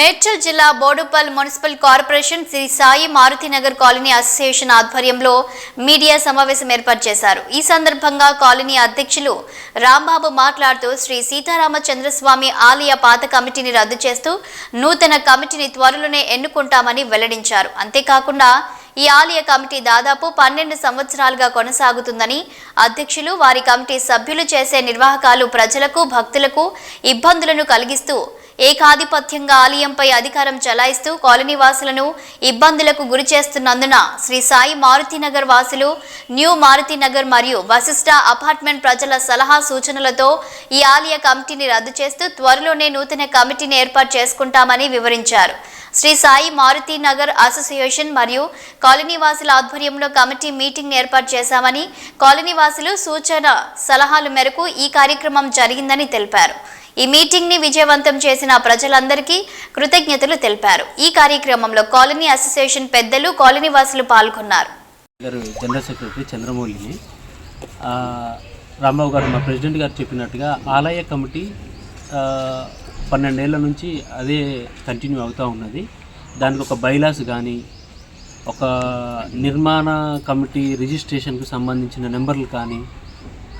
మేడ్చల్ జిల్లా Boduppal municipal corporation Sri Sai Maruthinagar colony association ఆధ్వర్యంలో media సమావేశం ఏర్పాటు చేశారు. ఈ సందర్భంగా కాలనీ అధ్యక్షులు రాంబాబు మాట్లాడుతూ శ్రీ సీతారామచంద్రస్వామి ఆలయ పాత కమిటీని రద్దు చేస్తూ నూతన కమిటీని త్వరలోనే ఎన్నుకుంటామని వెల్లడించారు. అంతేకాకుండా ఈ ఆలయ కమిటీ దాదాపు పన్నెండు సంవత్సరాలుగా కొనసాగుతుందని అధ్యక్షులు వారి కమిటీ సభ్యులు చేసే నిర్వాహకాలు ప్రజలకు భక్తులకు ఇబ్బందులను కలిగిస్తూ ఏకాధిపత్యంగా ఆలయంపై అధికారం చలాయిస్తూ కాలనీ వాసులను ఇబ్బందులకు గురి చేస్తున్నందున శ్రీ సాయి మారుతినగర్ వాసులు న్యూ మారుతినగర్ మరియు వశిష్ట అపార్ట్మెంట్ ప్రజల సలహా సూచనలతో ఈ ఆలయ కమిటీని రద్దు చేస్తూ త్వరలోనే నూతన కమిటీని ఏర్పాటు చేసుకుంటామని వివరించారు. శ్రీ సాయి మారుతి నగర్ అసోసియేషన్ మరియు కాలనీ వాసుల ఆధ్వర్యంలో కమిటీ మీటింగ్ ఏర్పాటు చేశామని కాలనీ వాసులు సూచన సలహాల మేరకు ఈ కార్యక్రమం జరిగిందని తెలిపారు. ఈ మీటింగ్ని విజయవంతం చేసిన ప్రజలందరికీ కృతజ్ఞతలు తెలిపారు. ఈ కార్యక్రమంలో కాలనీ అసోసియేషన్ పెద్దలు కాలనీ వాసులు పాల్గొన్నారు జనరల్ సెక్రటరీ చంద్రమౌళిని ఆ, గారు మా ప్రెసిడెంట్ గారు చెప్పినట్టుగా ఆలయ కమిటీ పన్నెండేళ్ళ నుంచి అదే కంటిన్యూ అవుతూ ఉన్నది. దానికి ఒక బైలాస్ కానీ ఒక నిర్మాణ కమిటీ రిజిస్ట్రేషన్కు సంబంధించిన నెంబర్లు కానీ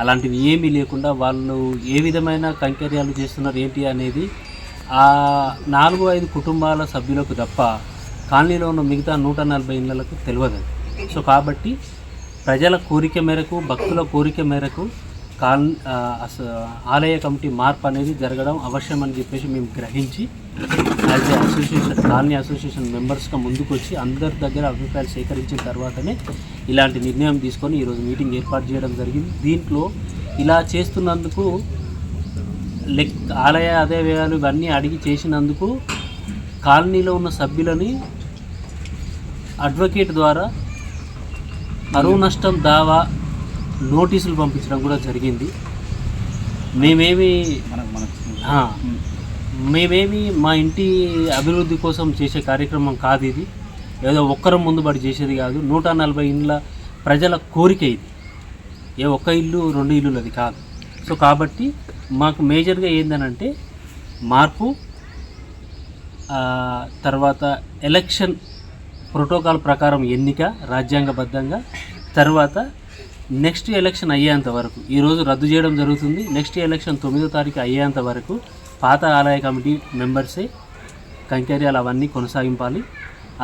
అలాంటివి ఏమీ లేకుండా వాళ్ళు ఏ విధమైన కంకర్యాలు చేస్తున్నారు ఏంటి అనేది ఆ నాలుగు ఐదు కుటుంబాల సభ్యులకు తప్ప కాలనీలో ఉన్న మిగతా నూట నలభై ఇళ్ళకు తెలియదు సో కాబట్టి ప్రజల కోరిక మేరకు భక్తుల కోరిక మేరకు కాల్ ఆ, ఆలయ కమిటీ మార్పు అనేది జరగడం అవసరం అని చెప్పేసి మేము గ్రహించి as a association colony association మెంబర్స్గా ముందుకు వచ్చి అందరి దగ్గర అభిప్రాయాలు సేకరించిన తర్వాతనే ఇలాంటి నిర్ణయం తీసుకొని ఈరోజు మీటింగ్ ఏర్పాటు చేయడం జరిగింది. దీంట్లో ఇలా చేస్తున్నందుకు లెక్ ఆలయ అదే వ్యయాలు ఇవన్నీ అడిగి చేసినందుకు కాలనీలో ఉన్న సభ్యులని అడ్వకేట్ ద్వారా అరువు నష్టం దావా నోటీసులు పంపించడం కూడా జరిగింది. మేమేమి మేమేమి మా ఇంటి అభివృద్ధి కోసం చేసే కార్యక్రమం కాదు ఇది. ఏదో ఒక్కరం ముందుబడి చేసేది కాదు. నూట నలభై ఇండ్ల ప్రజల కోరిక ఇది. ఏ ఒక్క ఇల్లు రెండు ఇల్లులు అది కాదు. సో కాబట్టి మాకు మేజర్గా ఏందనంటే మార్పు తర్వాత ఎలక్షన్ ప్రోటోకాల్ ప్రకారం ఎన్నిక రాజ్యాంగబద్ధంగా తర్వాత నెక్స్ట్ ఎలక్షన్ అయ్యేంత వరకు ఈరోజు రద్దు చేయడం జరుగుతుంది. నెక్స్ట్ ఎలక్షన్ తొమ్మిదో తారీఖు అయ్యేంత వరకు పాత ఆలయ కమిటీ మెంబర్సే కంకర్యాలు అవన్నీ కొనసాగింపాలి.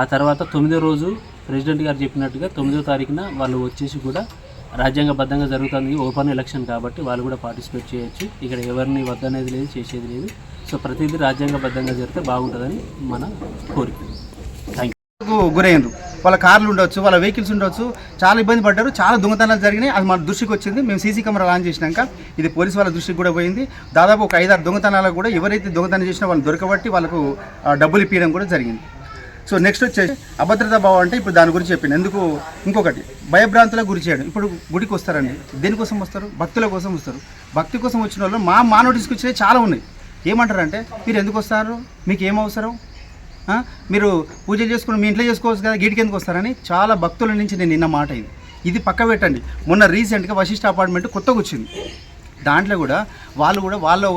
ఆ తర్వాత తొమ్మిదో రోజు ప్రెసిడెంట్ గారు చెప్పినట్టుగా తొమ్మిదో తారీఖున వాళ్ళు వచ్చేసి కూడా రాజ్యాంగబద్ధంగా జరుగుతుంది. ఓపెన్ ఎలక్షన్ కాబట్టి వాళ్ళు కూడా పార్టిసిపేట్ చేయొచ్చు. ఇక్కడ ఎవరిని వద్దనేది లేదు చేసేది లేదు. సో ప్రతిదీ రాజ్యాంగబద్ధంగా జరిగితే బాగుంటుందని మన కోరిక. థ్యాంక్ యూ గురైనరు వాళ్ళ కార్లు ఉండొచ్చు వాళ్ళ వెహికల్స్ ఉండొచ్చు చాలా ఇబ్బంది పడ్డారు. చాలా దొంగతనాలు జరిగినాయి. అది మన దృష్టికి వచ్చింది. మేము సీసీ కెమెరా ఆన్ చేసినాక ఇది పోలీసు వాళ్ళ దృష్టికి కూడా పోయింది. దాదాపు ఒక ఐదారు దొంగతనాలకు కూడా ఎవరైతే దొంగతనం చేసినా వాళ్ళు దొరకబట్టి వాళ్ళకు డబ్బులు ఇప్పించడం కూడా జరిగింది. సో నెక్స్ట్ వచ్చేసి అభద్రతా భావం అంటే ఇప్పుడు దాని గురించి చెప్పింది. ఎందుకు? ఇంకొకటి భయభ్రాంతులకు గురి చేయడం. ఇప్పుడు గుడికి వస్తారండి. దేనికోసం వస్తారు? భక్తుల కోసం వస్తారు. భక్తి కోసం వచ్చిన వాళ్ళు మా మా నోటీస్కి చాలా ఉన్నాయి. ఏమంటారంటే మీరు ఎందుకు వస్తారు? మీకు ఏం అవసరం? మీరు పూజ చేసుకుని మీ ఇంట్లో చేసుకోవచ్చు కదా గీటికి ఎందుకు వస్తారని చాలా భక్తుల నుంచి నేను నిన్న మాట ఇది. ఇది పక్క పెట్టండి. మొన్న రీసెంట్గా వశిష్ఠ అపార్ట్మెంట్ కొత్తగా వచ్చింది. దాంట్లో కూడా వాళ్ళు కూడా వాళ్ళు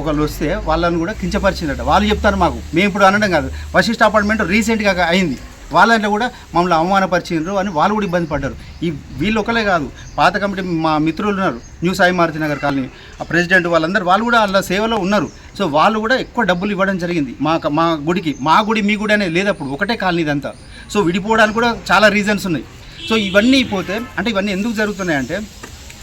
ఒకళ్ళు వస్తే వాళ్ళని కూడా కించపరిచిందట. వాళ్ళు చెప్తారు మాకు. మేము ఇప్పుడు అనడం కాదు. వశిష్ఠ అపార్ట్మెంట్ రీసెంట్గా అయింది. వాళ్ళ కూడా మమ్మల్ని అవమానపరిచినారు అని వాళ్ళు కూడా ఇబ్బంది పడ్డారు. ఈ వీళ్ళు ఒకలే కాదు పాత కమిటీ మా మిత్రులు ఉన్నారు న్యూ సాయి మారుతి నగర్ కాలనీ ఆ ప్రెసిడెంట్ వాళ్ళందరూ వాళ్ళు కూడా వాళ్ళ సేవలో ఉన్నారు. సో వాళ్ళు కూడా ఎక్కువ డబ్బులు ఇవ్వడం జరిగింది. మా మా గుడికి మా గుడి మీ గుడి అనేది లేదప్పుడు ఒకటే కాలనీ ఇదంతా సో విడిపోవడానికి కూడా చాలా రీజన్స్ ఉన్నాయి. సో ఇవన్నీ పోతే అంటే ఇవన్నీ ఎందుకు జరుగుతున్నాయంటే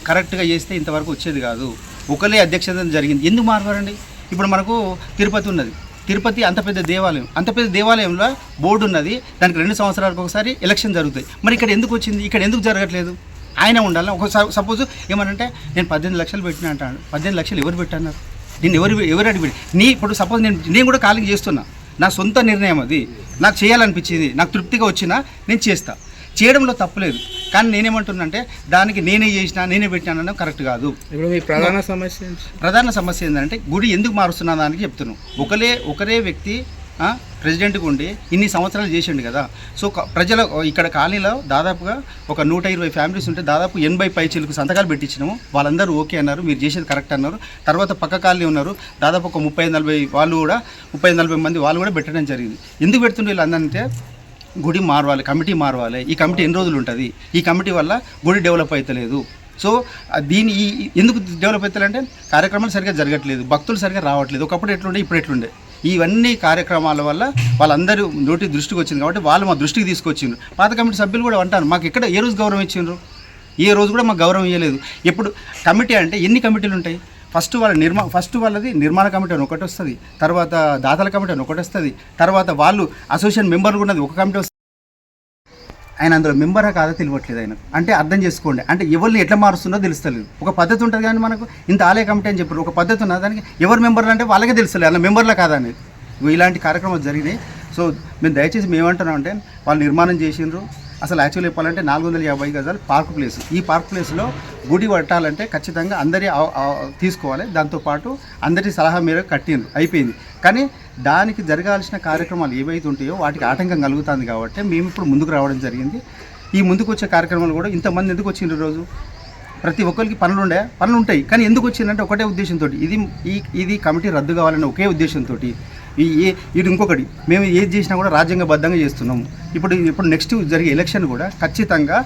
కరెక్ట్గా చేస్తే ఇంతవరకు వచ్చేది కాదు. ఒకలే అధ్యక్షత జరిగింది. ఎందుకు మారవారండి ఇప్పుడు మనకు తిరుపతి ఉన్నది. తిరుపతి అంత పెద్ద దేవాలయం అంత పెద్ద దేవాలయంలో బోర్డు ఉన్నది. దానికి రెండు సంవత్సరాలకు ఒకసారి ఎలక్షన్ జరుగుతాయి. మరి ఇక్కడ ఎందుకు వచ్చింది? ఇక్కడ ఎందుకు జరగట్లేదు? ఆయన ఉండాలి. ఒకసారి సపోజ్ ఏమనంటే నేను పద్దెనిమిది లక్షలు పెట్టిన అంటాను పద్దెనిమిది లక్షలు ఎవరు పెట్టన్నారు? నేను ఎవరు ఎవరు అడిగి నీ ఇప్పుడు సపోజ్ నేను నేను కూడా కాలింగ్ చేస్తున్నా. నా సొంత నిర్ణయం అది. నాకు చేయాలనిపించింది. నాకు తృప్తిగా వచ్చినా నేను చేస్తా. చేయడంలో తప్పలేదు కానీ నేనేమంటున్నా అంటే దానికి నేనే చేసినా నేనే పెట్టినా కరెక్ట్ కాదు. ఇప్పుడు మీ ప్రధాన సమస్య? ప్రధాన సమస్య ఏంటంటే గుడి ఎందుకు మారుస్తున్నా దానికి చెప్తున్నాను. ఒకలే ఒకరే వ్యక్తి ప్రెసిడెంట్గా ఉండి ఇన్ని సంవత్సరాలు చేసిండు కదా. సో ప్రజల ఇక్కడ కాలనీలో దాదాపుగా ఒక నూట ఇరవై ఫ్యామిలీస్ ఉంటే దాదాపు ఎనభై పైచీలకు సంతకాలు పెట్టించినాము. వాళ్ళందరూ ఓకే అన్నారు మీరు చేసేది కరెక్ట్ అన్నారు. తర్వాత పక్క కాలనీ ఉన్నారు దాదాపు ఒక ముప్పై నలభై వాళ్ళు కూడా ముప్పై నలభై మంది వాళ్ళు కూడా పెట్టడం జరిగింది. ఎందుకు పెడుతుండే వీళ్ళందరంటే గుడి మారవాలి కమిటీ మారవాలి. ఈ కమిటీ ఎన్ని రోజులు ఉంటుంది? ఈ కమిటీ వల్ల గుడి డెవలప్ అవుతలేదు సో దీని ఈ ఈ- ఎందుకు డెవలప్ అవుతారంటే కార్యక్రమాలు సరిగ్గా జరగట్లేదు. భక్తులు సరిగ్గా రావట్లేదు. ఒకప్పుడు ఎట్లుండే ఇప్పుడు ఎట్లుండే? ఇవన్నీ కార్యక్రమాల వల్ల వాళ్ళందరూ నోటి దృష్టికి వచ్చింది కాబట్టి వాళ్ళు మా దృష్టికి తీసుకొచ్చిండ్రు. పాత కమిటీ సభ్యులు కూడా అంటారు మాకు ఎక్కడ ఏ రోజు గౌరవం ఇచ్చిండ్రు? ఏ రోజు కూడా మాకు గౌరవం ఇవ్వలేదు ఎప్పుడు కమిటీ అంటే ఎన్ని కమిటీలు ఉంటాయి? ఫస్ట్ వాళ్ళ నిర్మా ఫస్ట్ వాళ్ళది నిర్మాణ కమిటీ అని ఒకటి వస్తుంది తర్వాత దాతల కమిటీ అని ఒకటి వస్తుంది తర్వాత వాళ్ళు అసోసియేషన్ మెంబర్ ఉన్నది ఒక కమిటీ వస్తుంది. ఆయన అందులో మెంబరా కాదా తెలియట్లేదు ఆయన అంటే అర్థం చేసుకోండి. అంటే ఎవరిని ఎట్లా మారుస్తుందో తెలుస్తలేదు. ఒక పద్ధతి ఉంటుంది కానీ మనకు ఇంత ఆలయ కమిటీ అని చెప్పారు. ఒక పద్ధతి ఉన్నది దానికి ఎవరు మెంబర్లు అంటే వాళ్ళకే తెలుస్తలేదు. అలా మెంబర్లా కాదా అనేది. ఇలాంటి కార్యక్రమాలు జరిగినాయి. సో మేము దయచేసి మేము అంటే వాళ్ళు నిర్మాణం చేసిండ్రు. అసలు యాక్చువల్ చెప్పాలంటే నాలుగు వందల యాభై గజాలు పార్క్ ప్లేస్. ఈ పార్క్ ప్లేస్లో గుడి పట్టాలంటే ఖచ్చితంగా అందరి తీసుకోవాలి. దాంతోపాటు అందరి సలహా మీరు కట్టిండ్రు. అయిపోయింది. కానీ దానికి జరగాల్సిన కార్యక్రమాలు ఏవైతే ఉంటాయో వాటికి ఆటంకం కలుగుతుంది కాబట్టి మేము ఇప్పుడు ముందుకు రావడం జరిగింది. ఈ ముందుకు వచ్చే కార్యక్రమాలు కూడా ఇంతమంది ఎందుకు వచ్చిండ్రు రోజు? ప్రతి ఒక్కరికి పనులు ఉండే పనులు ఉంటాయి. కానీ ఎందుకు వచ్చిందంటే ఒకటే ఉద్దేశంతో ఇది ఈ ఇది కమిటీ రద్దు కావాలనే ఒకే ఉద్దేశంతో ఈ ఏ ఇది ఇంకొకటి. మేము ఏది చేసినా కూడా రాజ్యాంగబద్ధంగా చేస్తున్నాము. ఇప్పుడు ఇప్పుడు నెక్స్ట్ జరిగే ఎలక్షన్ కూడా ఖచ్చితంగా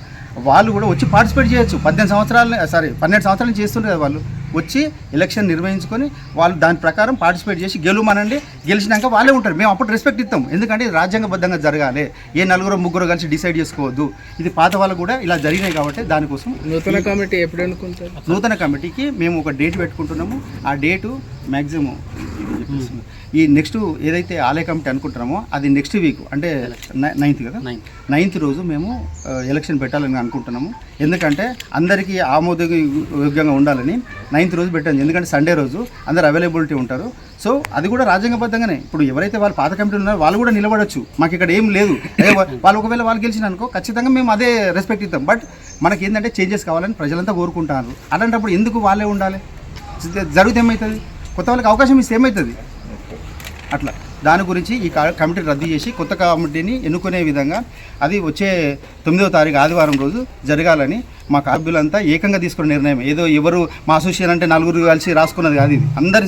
వాళ్ళు కూడా వచ్చి పార్టిసిపేట్ చేయొచ్చు. పద్దెనిమిది సంవత్సరాలు సారీ పన్నెండు సంవత్సరాలు చేస్తుంటారు కదా వాళ్ళు. వచ్చి ఎలక్షన్ నిర్వహించుకొని వాళ్ళు దాని ప్రకారం పార్టిసిపేట్ చేసి గెలుమనండి. గెలిచినాక వాళ్ళే ఉంటారు. మేము అప్పుడు రెస్పెక్ట్ ఇస్తాం. ఎందుకంటే రాజ్యాంగబద్ధంగా జరగాలి. ఏ నలుగురు ముగ్గురు కలిసి డిసైడ్ చేసుకోవద్దు. ఇది పాత వాళ్ళు కూడా ఇలా జరిగినాయి కాబట్టి దానికోసం నూతన కమిటీ ఎప్పుడు అనుకుంటారు నూతన కమిటీకి మేము ఒక డేట్ పెట్టుకుంటున్నాము. ఆ డేటు మ్యాక్సిమం ఈ నెక్స్ట్ ఏదైతే ఆలయ కమిటీ అనుకుంటున్నామో అది నెక్స్ట్ వీక్ అంటే నైన్త్ కదా. నైన్త్ రోజు మేము ఎలక్షన్ పెట్టాలని అనుకుంటున్నాము. ఎందుకంటే అందరికీ ఆమోదయోగ్యంగా ఉండాలని నైన్త్ రోజు పెట్టాను. ఎందుకంటే సండే రోజు అందరు అవైలబిలిటీ ఉంటారు. సో అది కూడా రాజ్యాంగబద్ధంగానే. ఇప్పుడు ఎవరైతే వాళ్ళు పాత కమిటీలు ఉన్నారో వాళ్ళు కూడా నిలబడొచ్చు. మాకు ఇక్కడ ఏం లేదు. వాళ్ళు ఒకవేళ వాళ్ళు గెలిచిన అనుకో ఖచ్చితంగా మేము అదే రెస్పెక్ట్ ఇస్తాం. బట్ మనకి ఏంటంటే చేంజెస్ కావాలని ప్రజలంతా కోరుకుంటారు. అలాంటప్పుడు ఎందుకు వాళ్ళే ఉండాలి? జరిగితే ఏమవుతుంది కొత్త వాళ్ళకి అవకాశం ఇస్తే ఏమవుతుంది అట్లా. దాని గురించి ఈ కమిటీ రద్దు చేసి కొత్త కమిటీని ఎన్నుకునే విధంగా అది వచ్చే తొమ్మిదవ తారీఖు ఆదివారం రోజు జరగాలని మా సభ్యులంతా ఏకంగా తీసుకున్న నిర్ణయం. ఏదో ఎవరు మా అసోసియేషన్ అంటే నలుగురు కలిసి రాసుకున్నది కాదు ఇది. అందరి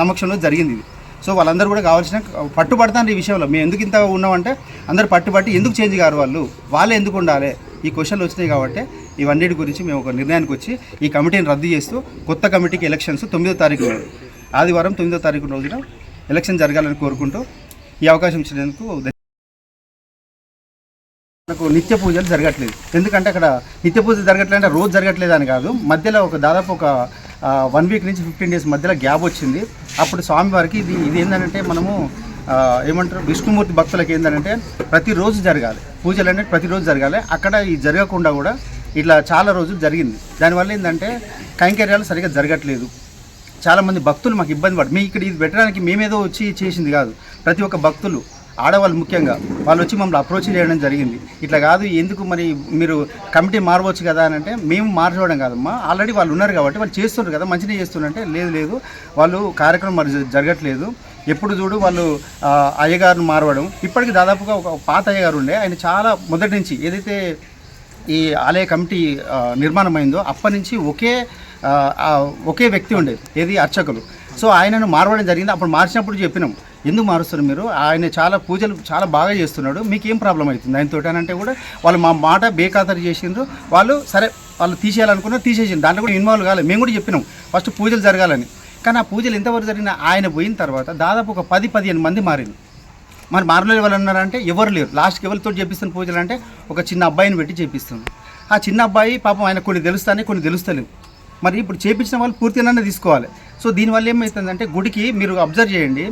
సమక్షంలో జరిగింది ఇది. సో వాళ్ళందరూ కూడా కావాల్సిన పట్టుబడతాను ఈ విషయంలో. మేము ఎందుకు ఇంత ఉన్నామంటే అందరు పట్టుబట్టి ఎందుకు చేంజ్ కారు వాళ్ళు? వాళ్ళే ఎందుకు ఉండాలి? ఈ క్వశ్చన్లు వచ్చినాయి కాబట్టి ఇవన్నిటి గురించి మేము ఒక నిర్ణయానికి వచ్చి ఈ కమిటీని రద్దు చేస్తూ కొత్త కమిటీకి ఎలక్షన్స్ తొమ్మిదో తారీఖు ఆదివారం తొమ్మిదో తారీఖు రోజున ఎలక్షన్ జరగాలని కోరుకుంటూ ఈ అవకాశం ఇచ్చినందుకు మనకు నిత్య పూజలు జరగట్లేదు. ఎందుకంటే అక్కడ నిత్య పూజ జరగట్లేదు అంటే రోజు జరగట్లేదు అని కాదు. మధ్యలో ఒక దాదాపు ఒక వన్ వీక్ నుంచి ఫిఫ్టీన్ డేస్ మధ్యలో గ్యాప్ వచ్చింది. అప్పుడు స్వామివారికి ఇది ఇది ఏంటంటే మనము ఏమంటారు విష్ణుమూర్తి భక్తులకు ఏంటంటే ప్రతిరోజు జరగాలి. పూజలు అనేది ప్రతిరోజు జరగాలి. అక్కడ ఈ జరగకుండా కూడా ఇట్లా చాలా రోజులు జరిగింది. దానివల్ల ఏంటంటే కైంకర్యాలు సరిగ్గా జరగట్లేదు. చాలామంది భక్తులు మాకు ఇబ్బంది పడు మీ ఇక్కడ ఇది పెట్టడానికి మేమేదో వచ్చి చేసింది కాదు. ప్రతి ఒక్క భక్తులు ఆడవాళ్ళు ముఖ్యంగా వాళ్ళు వచ్చి మమ్మల్ని అప్రోచ్ చేయడం జరిగింది. ఇట్లా కాదు ఎందుకు మరి మీరు కమిటీ మారవచ్చు కదా అని అంటే మేము మార్చడం కాదమ్మా. ఆల్రెడీ వాళ్ళు ఉన్నారు కాబట్టి వాళ్ళు చేస్తున్నారు కదా మంచిగా చేస్తున్నారంటే లేదు లేదు. వాళ్ళు కార్యక్రమం మరి జ- జరగట్లేదు. ఎప్పుడు చూడు వాళ్ళు అయ్యగారును అయ్యగారిని మారవడం. ఇప్పటికి దాదాపుగా ఒక పాత అయ్యగారు ఉండే. ఆయన చాలా మొదటి నుంచి ఏదైతే ఈ ఆలయ కమిటీ నిర్మాణమైందో నిర్మాణం అయిందో అప్పటి నుంచి ఒకే ఒకే వ్యక్తి ఉండేది ఏది అర్చకులు. సో ఆయనను మారవడం జరిగింది. అప్పుడు మార్చినప్పుడు చెప్పినాం ఎందుకు మారుస్తారు మీరు? ఆయన చాలా పూజలు చాలా బాగా చేస్తున్నాడు మీకు ఏం ప్రాబ్లం అవుతుంది? ఆయనతో అంటే కూడా వాళ్ళు మా మాట బేఖాతరు చేసిండ్రు. వాళ్ళు సరే వాళ్ళు తీసేయాలనుకున్నారు తీసేసిండ్రు. దాంట్లో కూడా ఇన్వాల్వ్ కాలేదు మేము కూడా చెప్పినాం ఫస్ట్ పూజలు జరగాలని. కానీ ఆ పూజలు ఎంతవరకు జరిగినా ఆయన పోయిన తర్వాత దాదాపు ఒక పది పదిహేను మంది మారింది మరి మారలో ఎవరు ఉన్నారంటే ఎవరు లేరు. లాస్ట్కి ఎవరితో చేపిస్తున్న పూజలు అంటే ఒక చిన్న అబ్బాయిని పెట్టి చేపిస్తుంది ఆ చిన్న అబ్బాయి పాపం ఆయన కొన్ని తెలుస్తానే కొన్ని తెలుస్తలేవు మరి ఇప్పుడు చేపించిన వాళ్ళు పూర్తిగానే తీసుకోవాలి. సో దీనివల్ల ఏమవుతుందంటే గుడికి మీరు అబ్జర్వ్ చేయండి.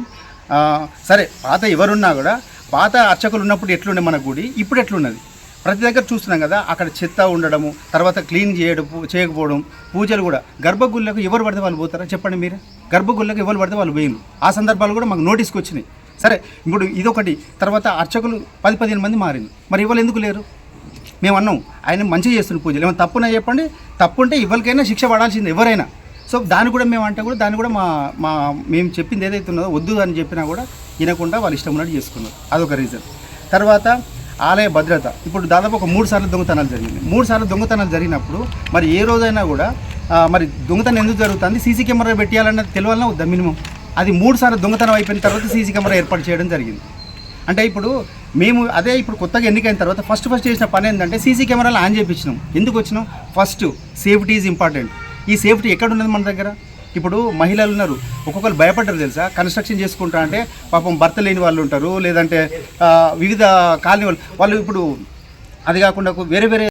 సరే పాత ఎవరున్నా కూడా పాత అర్చకులు ఉన్నప్పుడు ఎట్లుండే మన గుడి? ఇప్పుడు ఎట్లున్నది? ప్రతి దగ్గర చూస్తున్నాం కదా అక్కడ చెత్త ఉండడము తర్వాత క్లీన్ చేయడం చేయకపోవడం పూజలు కూడా. గర్భగుళ్ళకు ఎవరు పడితే వాళ్ళు పోతారా? చెప్పండి మీరు. గర్భగుళ్ళకు ఎవరు పడితే వాళ్ళు పోయింది ఆ సందర్భాలు కూడా మాకు నోటీస్కి వచ్చినాయి. సరే ఇప్పుడు ఇదొకటి. తర్వాత అర్చకులు పది పదిహేను మంది మారింది మరి ఇవాళ ఎందుకు లేరు? మేము అన్నాం. ఆయన మంచిగా చేస్తున్న పూజలు. ఏమైనా తప్పునా చెప్పండి. తప్పు ఉంటే ఎవరికైనా శిక్ష పడాల్సింది ఎవరైనా. సో దాన్ని కూడా మేము అంటే కూడా దాన్ని కూడా మా మా మేము చెప్పింది ఏదైతే ఉన్నదో వద్దు అని చెప్పినా కూడా వినకుండా వాళ్ళు ఇష్టం ఉన్నట్టు చేసుకున్నారు. అదొక రీజన్ తర్వాత ఆలయ భద్రత. ఇప్పుడు దాదాపు ఒక మూడు సార్లు దొంగతనాలు జరిగింది. మూడు సార్లు దొంగతనాలు జరిగినప్పుడు మరి ఏ రోజైనా కూడా మరి దొంగతనం ఎందుకు జరుగుతుంది? సీసీ కెమెరా పెట్టాలన్నది తెలియాలన్నా వద్దా మినిమం? అది మూడు సార్లు దొంగతనం అయిపోయిన తర్వాత సీసీ కెమెరా ఏర్పాటు చేయడం జరిగింది. అంటే ఇప్పుడు మేము అదే ఇప్పుడు కొత్తగా ఎన్నికైన తర్వాత ఫస్ట్ ఫస్ట్ చేసిన పని ఏంటంటే సీసీ కెమెరాలు ఆన్ చేయించినాం. ఎందుకు వచ్చినాం? ఫస్ట్ సేఫ్టీ ఈజ్ ఇంపార్టెంట్ ఈ సేఫ్టీ ఎక్కడ ఉన్నది మన దగ్గర? ఇప్పుడు మహిళలు ఉన్నారు. ఒక్కొక్కరు భయపడ్డారు తెలుసా? కన్స్ట్రక్షన్ చేసుకుంటా అంటే పాపం భర్త లేని వాళ్ళు ఉంటారు. లేదంటే వివిధ కాలనీ వాళ్ళు వాళ్ళు ఇప్పుడు అది కాకుండా వేరే వేరే